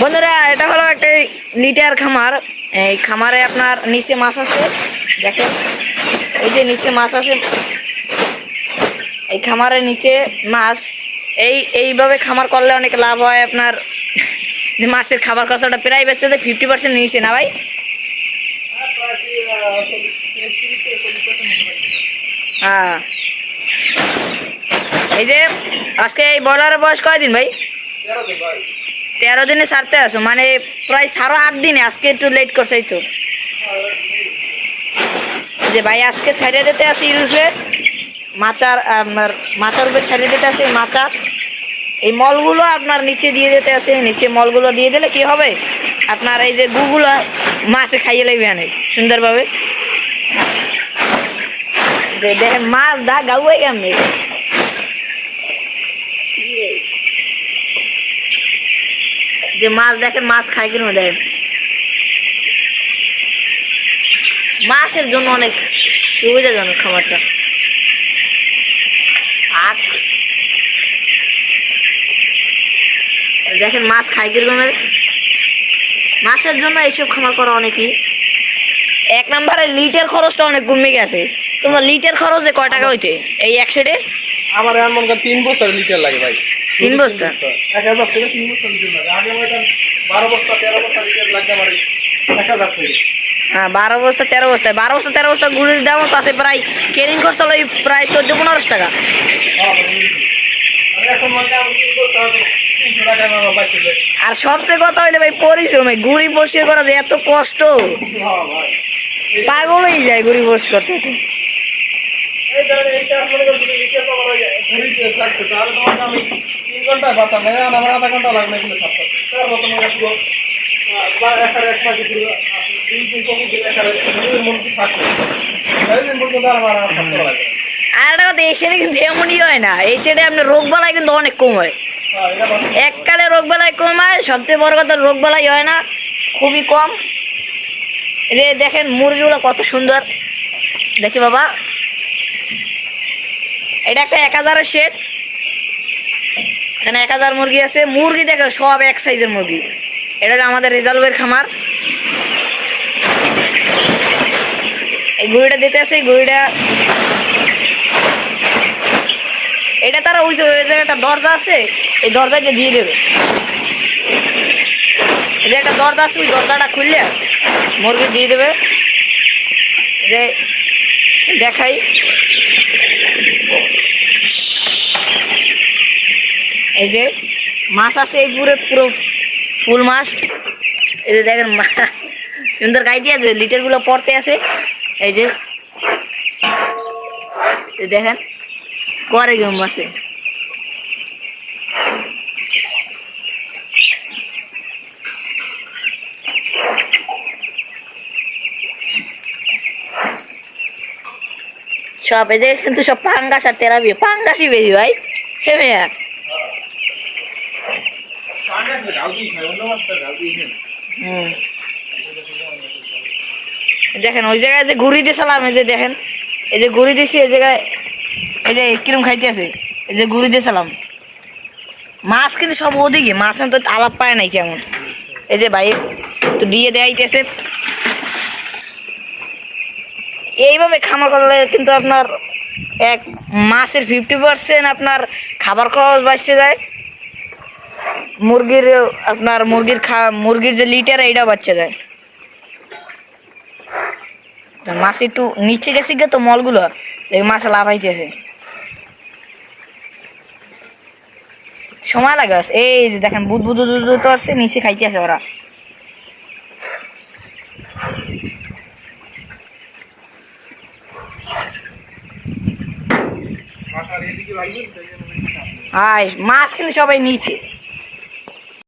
বন্ধুরা, এটা হলো একটা লিটার খামার। এই খামারে আপনার নিচে মাছ আছে, দেখেন। এই যে নিচে মাছ আছে, এই খামারের নিচে মাছ। এই, এইভাবে খামার করলে অনেক লাভ হয় আপনার। যে মাছের খাবার খরচাটা প্রায় বেচছে যে ফিফটি পার্সেন্ট নিয়েছে না ভাই? হ্যাঁ। এই যে, আজকে এই বয়লারের বয়স কয়দিন ভাই। তেরো দিনে সারতে আসো মানে প্রায় সাড়ে আট দিনে, আজকে একটু লেট করছে এই তো। যে ভাই আজকে ছাড়িয়ে দিতে আসি ইউরুপে মাচার, আপনার মাচার উপরে ছাড়িয়ে দিতে আসে মাচা এই মলগুলো আপনার নিচে দিয়ে দিতে আসে, নিচে মলগুলো দিয়ে দিলে কি হবে? আপনার এই যে গুগুলো মাছে খাইয়ে লাগবে অনেক, সুন্দরভাবে। দেখেন মাছ দা গাউয়াই আমি যে মাছ দেখেন, মাছ খায় কিনা দেখেন। মাছের জন্য অনেক সুবিধাজনক খাবারটা। আর দেখেন মাছ খায় কিরকমের মাছের জন্য এইসব খাবার করা অনেকই। এক নম্বরে লিটার খরচটা অনেক কমে গেছে। তোমরা লিটার খরচে কয় টাকা হইতে? এই এক সেটে আমার এমন তিন বছর লিটার লাগে ভাই। তিন বস্তা? এক হাজার থেকে তিন বস্তা লিটার লাগে আগে ভাই বারো বস্তা তেরো বস্তা লাগতে এক হাজার হ্যাঁ বারো বস্তা তেরো বস্তা। বারো বস্তা তেরো বস্তা গুড়ির দামও তো আছে প্রায় কেরিং খরচ হলো প্রায় চোদ্দ পনেরোশো টাকা। হ্যাঁ, আর সবচেয়ে কথা হইলে ভাই পরিশ্রমে গুড়ি পরিষ্কার করা যে এত কষ্ট। হ্যাঁ ভাই। পাগল হয়ে যায় গুড়ি পরিষ্কার করতে। তাহলে তোমাকে আমি তিন ঘন্টায় বাঁচাম এখন আমার আধা ঘণ্টা লাগবে এগুলো সাফ করতে তার মতো পুরো আহ, এক মাসে পুরো দুই দিন চব্বিশ দিন মুরগি থাকবে। এই পর্যন্ত আর আমার সাফ করা লাগবে আর একটা কথা কিন্তু এমনই হয় না। এই সেটে আপনার রোগ বালাই কিন্তু অনেক কম হয়। হ্যাঁ, এককালে রোগ বালাই কম হয় সবচেয়ে বড় কথা রোগ বালাই হয় না খুবই কম। রে দেখেন মুরগিগুলো কত সুন্দর। দেখি বাবা। এটা একটা এক হাজারের শেড এখানে এক হাজার মুরগি আছে। মুরগি দেখো, সব এক সাইজের মুরগি। এটা আমাদের রেজাল্টের খামার। এই গুড়িটা দিতে আছে, এই গুড়িটা। এটা তারা ওই যে একটা দরজা আছে, এই দরজাটা দিয়ে দেবে। যে একটা দরজা আছে, ওই দরজাটা খুললে মুরগি দিয়ে দেবে। যে, দেখাই। এই যে মাছ আছে এই পুরো পুরো ফুল মাছ। এই যে দেখেন মাছ সুন্দর গাইতে আছে লিটারগুলো পড়তে আছে। এই যে দেখেন করে গেম মাছে সব এদের কিন্তু সব পাঙ্গাস আর তেরাবি পাঙ্গাসই বেশি ভাই। হুম। দেখেন, ওই জায়গায় যে ঘুরি দিয়েছিলাম এই যে দেখেন, এই যে ঘুরি দিয়েছি এই জায়গায়, এই যে কিরম খাইতে আছে, এই যে ঘুরি দিয়েছিলাম মাছ কিন্তু সব ওদিকে মাছ তো আলাপ পায় নাই কেমন। এই যে ভাই তো দিয়ে দেয়াইতেছে। এইভাবে খামার করলে কিন্তু আপনার এক মাছের ফিফটি পার্সেন্ট আপনার খাবার খরচ বাঁচতে যায়। মুরগির, আপনার মুরগির খা, মুরগির যে লিটার এইটাও বাচ্চা যায়। মাছ একটু নিচে গেছে গে তো মলগুলো দেখি মাছ লাফাইতেছে। সময় লাগে এই দেখেন বুধ বুধ তো আসছে, নিচে খাইতে আছে ওরা। হাই মাছ কিন্তু সবাই নিচে